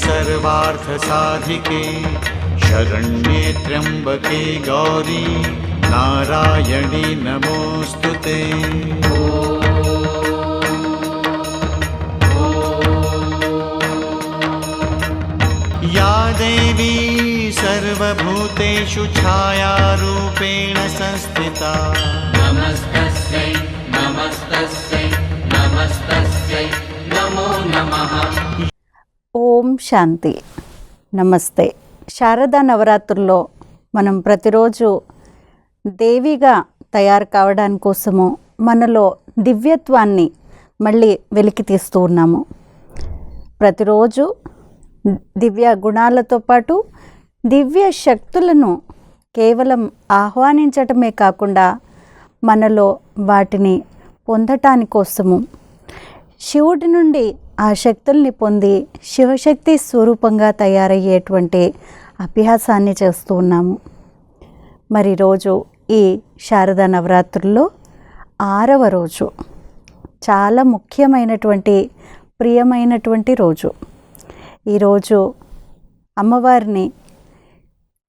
सर्वार्थसाधिके शरण्ये त्र्यम्बके गौरी नारायणी नमोऽस्तु ते। या देवी सर्वभूतेषु छायारूपेण संस्थिता। ఓం శాంతి. నమస్తే. శారదా నవరాత్రుల్లో మనం ప్రతిరోజు దేవిగా తయారు కావడానికి కోసము మనలో దివ్యత్వాన్ని మళ్ళీ వెలికి తీస్తూ ఉన్నాము. ప్రతిరోజు దివ్య గుణాలతో పాటు దివ్య శక్తులను కేవలం ఆహ్వానించటమే కాకుండా మనలో వాటిని పొందటాని కోసము శివుడి నుండి ఆ శక్తుల్ని పొంది శివశక్తి స్వరూపంగా తయారయ్యేటువంటి అభ్యాసాన్ని చేస్తూ ఉన్నాము. మరి రోజు ఈ శారదా నవరాత్రుల్లో ఆరవ రోజు చాలా ముఖ్యమైనటువంటి ప్రియమైనటువంటి రోజు. ఈరోజు అమ్మవారిని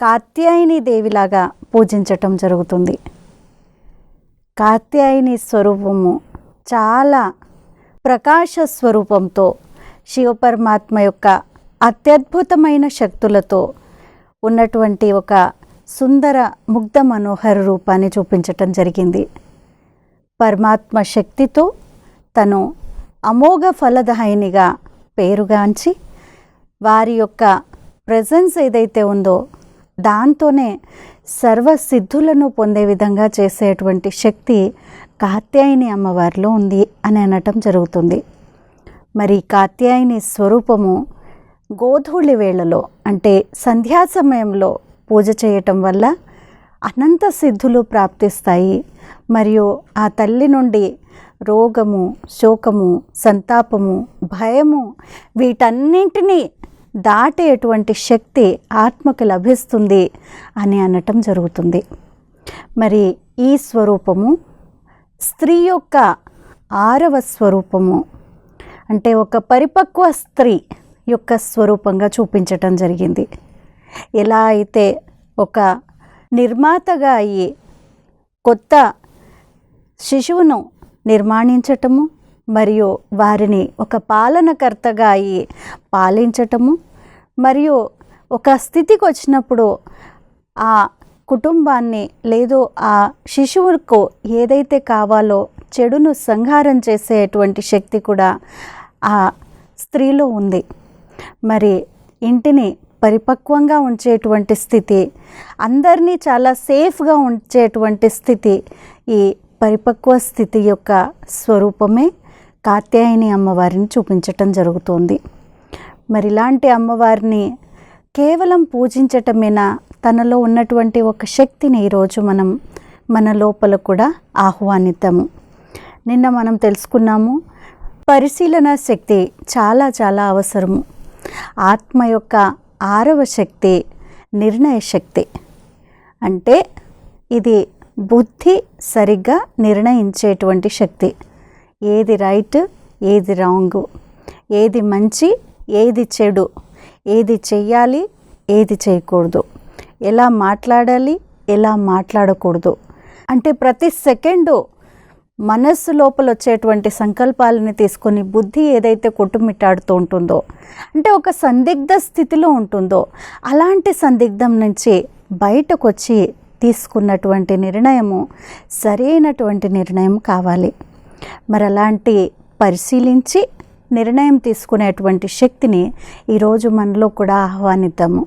కాత్యాయని దేవిలాగా పూజించటం జరుగుతుంది. కాత్యాయని స్వరూపము చాలా ప్రకాశ స్వరూపంతో శివపరమాత్మ యొక్క అత్యద్భుతమైన శక్తులతో ఉన్నటువంటి ఒక సుందర ముగ్ధ మనోహర రూపాన్ని చూపించటం జరిగింది. పరమాత్మ శక్తితో తను అమోఘ ఫలదహాయినిగా పేరుగాంచి వారి యొక్క ప్రజెన్స్ ఏదైతే ఉందో దాంతోనే సర్వసిద్ధులను పొందే విధంగా చేసేటువంటి శక్తి కాత్యాయని అమ్మవారిలో ఉంది అని అనటం జరుగుతుంది. మరి కాత్యాయని స్వరూపము గోధూళి వేళలో అంటే సంధ్యా సమయంలో పూజ చేయటం వల్ల అనంత సిద్ధులు ప్రాప్తిస్తాయి. మరియు ఆ తల్లి నుండి రోగము శోకము సంతాపము భయము వీటన్నింటినీ దాటేటువంటి శక్తి ఆత్మకు లభిస్తుంది అని అనటం జరుగుతుంది. మరి ఈ స్వరూపము స్త్రీ యొక్క ఆరవ స్వరూపము అంటే ఒక పరిపక్వ స్త్రీ యొక్క స్వరూపంగా చూపించటం జరిగింది. ఎలా అయితే ఒక నిర్మాతగా అయ్యి కొత్త శిశువును నిర్మాణించటము మరియు వారిని ఒక పాలనకర్తగా అయి పాలించటము. మరియు ఒక స్థితికి వచ్చినప్పుడు ఆ కుటుంబాన్ని లేదు ఆ శిశువుకు ఏదైతే కావాలో చెడును సంహారం చేసేటువంటి శక్తి కూడా ఆ స్త్రీలో ఉంది. మరి ఇంటిని పరిపక్వంగా ఉంచేటువంటి స్థితి అందరినీ చాలా సేఫ్గా ఉంచేటువంటి స్థితి ఈ పరిపక్వ స్థితి యొక్క స్వరూపమే. కాత్యాయని అమ్మవారిని చూపించటం జరుగుతోంది. మరి ఇలాంటి అమ్మవారిని కేవలం పూజించటమేనా తనలో ఉన్నటువంటి ఒక శక్తిని ఈరోజు మనం మన లోపల కూడా ఆహ్వానిద్దాము. నిన్న మనం తెలుసుకున్నాము పరిశీలన శక్తి చాలా చాలా అవసరము. ఆత్మ యొక్క ఆరవ శక్తి నిర్ణయ శక్తి. అంటే ఇది బుద్ధి సరిగ్గా నిర్ణయించేటువంటి శక్తి. ఏది రైట్ ఏది రాంగ్ ఏది మంచి ఏది చెడు ఏది చెయ్యాలి ఏది చేయకూడదు. ఎలా మాట్లాడాలి ఎలా మాట్లాడకూడదు. అంటే ప్రతి సెకండు మనస్సు లోపల వచ్చేటువంటి సంకల్పాలని తీసుకొని బుద్ధి ఏదైతే కొట్టుమిట్టాడుతూ ఉంటుందో అంటే ఒక సందిగ్ధ స్థితిలో ఉంటుందో అలాంటి సందిగ్ధం నుంచి బయటకు వచ్చి తీసుకున్నటువంటి నిర్ణయము సరైనటువంటి నిర్ణయం కావాలి. మరి అలాంటి పరిశీలించి నిర్ణయం తీసుకునేటువంటి శక్తిని ఈరోజు మనలో కూడా ఆహ్వానిద్దాము.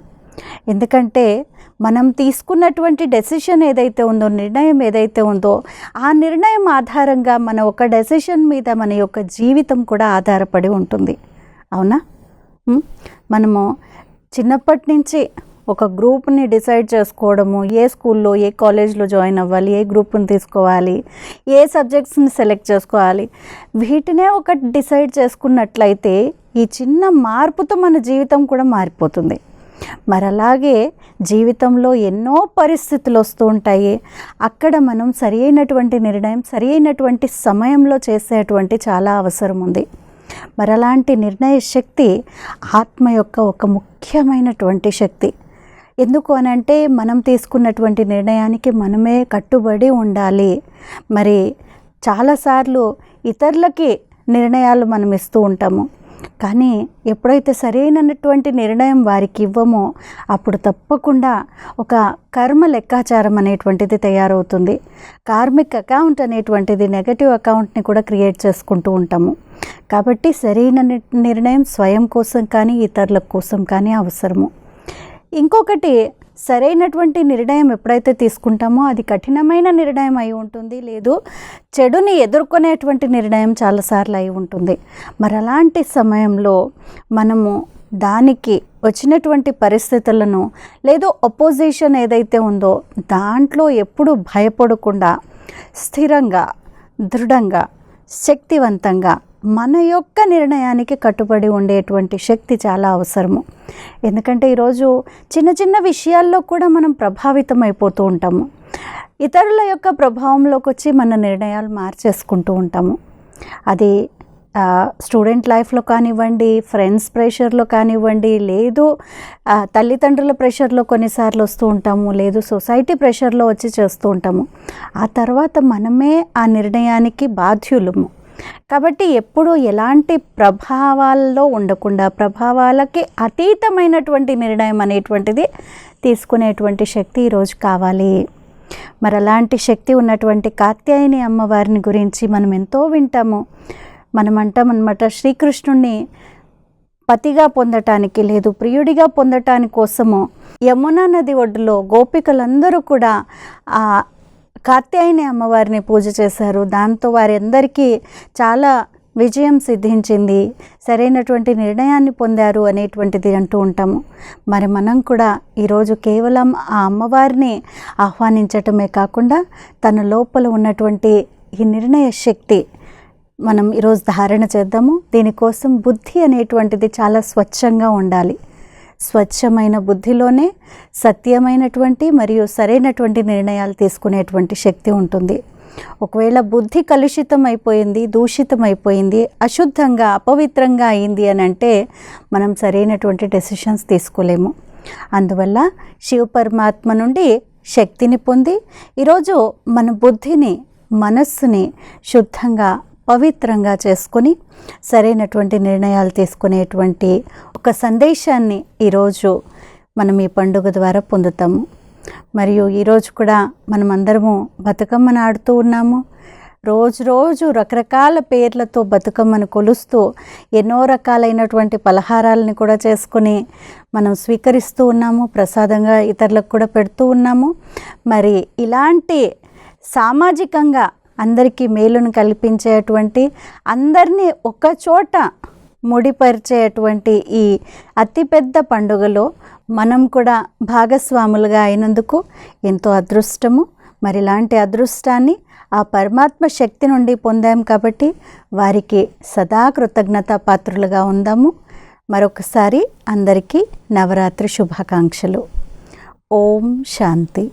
ఎందుకంటే మనం తీసుకున్నటువంటి డెసిషన్ ఏదైతే ఉందో నిర్ణయం ఏదైతే ఉందో ఆ నిర్ణయం ఆధారంగా మన ఒక డెసిషన్ మీద మన యొక్క జీవితం కూడా ఆధారపడి ఉంటుంది. అవునా? మనము చిన్నప్పటి నుంచి ఒక గ్రూప్ని డిసైడ్ చేసుకోవడము ఏ స్కూల్లో ఏ కాలేజ్లో జాయిన్ అవ్వాలి ఏ గ్రూప్ని తీసుకోవాలి ఏ సబ్జెక్ట్స్ని సెలెక్ట్ చేసుకోవాలి వీటినే ఒక డిసైడ్ చేసుకున్నట్లయితే ఈ చిన్న మార్పుతో మన జీవితం కూడా మారిపోతుంది. మరి అలాగే జీవితంలో ఎన్నో పరిస్థితులు వస్తూ ఉంటాయి. అక్కడ మనం సరి అయినటువంటి నిర్ణయం సరి అయినటువంటి సమయంలో చేసేటువంటి చాలా అవసరం ఉంది. మరి అలాంటి నిర్ణయ శక్తి ఆత్మ యొక్క ఒక ముఖ్యమైనటువంటి శక్తి. ఎందుకు అని అంటే మనం తీసుకున్నటువంటి నిర్ణయానికి మనమే కట్టుబడి ఉండాలి. మరి చాలాసార్లు ఇతరులకి నిర్ణయాలు మనం ఇస్తూ ఉంటాము. కానీ ఎప్పుడైతే సరైనటువంటి నిర్ణయం వారికి ఇవ్వమో అప్పుడు తప్పకుండా ఒక కర్మ లెక్కాచారం అనేటువంటిది తయారవుతుంది. కార్మిక్ అకౌంట్ అనేటువంటిది నెగటివ్ అకౌంట్ని కూడా క్రియేట్ చేసుకుంటూ ఉంటాము. కాబట్టి సరైన నిర్ణయం స్వయం కోసం కానీ ఇతరుల కోసం కానీ అవసరము. ఇంకొకటి సరైనటువంటి నిర్ణయం ఎప్పుడైతే తీసుకుంటామో అది కఠినమైన నిర్ణయం అయి ఉంటుంది. లేదు చెడుని ఎదుర్కొనేటువంటి నిర్ణయం చాలాసార్లు అయి ఉంటుంది. మరి అలాంటి సమయంలో మనము దానికి వచ్చినటువంటి పరిస్థితులను లేదు ఒపోజిషన్ ఏదైతే ఉందో దాంట్లో ఎప్పుడు భయపడకుండా స్థిరంగా దృఢంగా శక్తివంతంగా మన యొక్క నిర్ణయానికి కట్టుబడి ఉండేటువంటి శక్తి చాలా అవసరము. ఎందుకంటే ఈరోజు చిన్న చిన్న విషయాల్లో కూడా మనం ప్రభావితం అయిపోతూ ఉంటాము. ఇతరుల యొక్క ప్రభావంలోకి వచ్చి మన నిర్ణయాలు మార్చేసుకుంటూ ఉంటాము. అది స్టూడెంట్ లైఫ్లో కానివ్వండి ఫ్రెండ్స్ ప్రెషర్లో కానివ్వండి లేదు తల్లిదండ్రుల ప్రెషర్లో కొన్నిసార్లు వస్తూ ఉంటాము లేదు సొసైటీ ప్రెషర్లో వచ్చి చేస్తూ ఉంటాము. ఆ తర్వాత మనమే ఆ నిర్ణయానికి బాధ్యులము. కాబట్టి ఎప్పుడూ ఎలాంటి ప్రభావాల్లో ఉండకుండా ప్రభావాలకి అతీతమైనటువంటి నిర్ణయం అనేటువంటిది తీసుకునేటువంటి శక్తి ఈరోజు కావాలి. మరి అలాంటి శక్తి ఉన్నటువంటి కాత్యాయని అమ్మవారిని గురించి మనం ఎంతో వింటాము. మనం అంటామన్నమాట శ్రీకృష్ణుణ్ణి పతిగా పొందటానికి లేదు ప్రియుడిగా పొందటానికి కోసము యమునా నది ఒడ్డులో గోపికలందరూ కూడా ఆ కాత్యాయని అమ్మవారిని పూజ చేశారు. దాంతో వారందరికీ చాలా విజయం సిద్ధించింది. సరైనటువంటి నిర్ణయాన్ని పొందారు అనేటువంటిది అంటూ ఉంటాము మరి మనం కూడా ఈరోజు కేవలం ఆ అమ్మవారిని ఆహ్వానించటమే కాకుండా తన లోపల ఉన్నటువంటి ఈ నిర్ణయ శక్తి మనం ఈరోజు ధారణ చేద్దాము. దీనికోసం బుద్ధి అనేటువంటిది చాలా స్వచ్ఛంగా ఉండాలి. స్వచ్ఛమైన బుద్ధిలోనే సత్యమైనటువంటి మరియు సరైనటువంటి నిర్ణయాలు తీసుకునేటువంటి శక్తి ఉంటుంది. ఒకవేళ బుద్ధి కలుషితం అయిపోయింది దూషితం అయిపోయింది అశుద్ధంగా అపవిత్రంగా అయింది అని అంటే మనం సరైనటువంటి డెసిషన్స్ తీసుకోలేము. అందువల్ల శివ పరమాత్మ నుండి శక్తిని పొంది ఈరోజు మన బుద్ధిని మనస్సుని శుద్ధంగా పవిత్రంగా చేసుకొని సరైనటువంటి నిర్ణయాలు తీసుకునేటువంటి ఒక సందేశాన్ని ఈరోజు మనం ఈ పండుగ ద్వారా పొందుతాము మరియు ఈరోజు కూడా మనం అందరము బతుకమ్మను ఆడుతూ ఉన్నాము. రోజు రోజు రకరకాల పేర్లతో బతుకమ్మను కొలుస్తూ ఎన్నో రకాలైనటువంటి పలహారాలని కూడా చేసుకుని మనం స్వీకరిస్తూ ఉన్నాము. ప్రసాదంగా ఇతరులకు కూడా పెడుతూ ఉన్నాము. మరి ఇలాంటి సామాజికంగా అందరికీ మేలును కల్పించేటువంటి అందరినీ ఒక చోట ముడిపరిచేటువంటి ఈ అతిపెద్ద పండుగలో మనం కూడా భాగస్వాములుగా అయినందుకు ఎంతో అదృష్టము. మరి ఇలాంటి అదృష్టాన్ని ఆ పరమాత్మ శక్తి నుండి పొందాం కాబట్టి వారికి సదా కృతజ్ఞత పాత్రులుగా ఉందాము. మరొకసారి అందరికీ నవరాత్రి శుభాకాంక్షలు. ఓం శాంతి.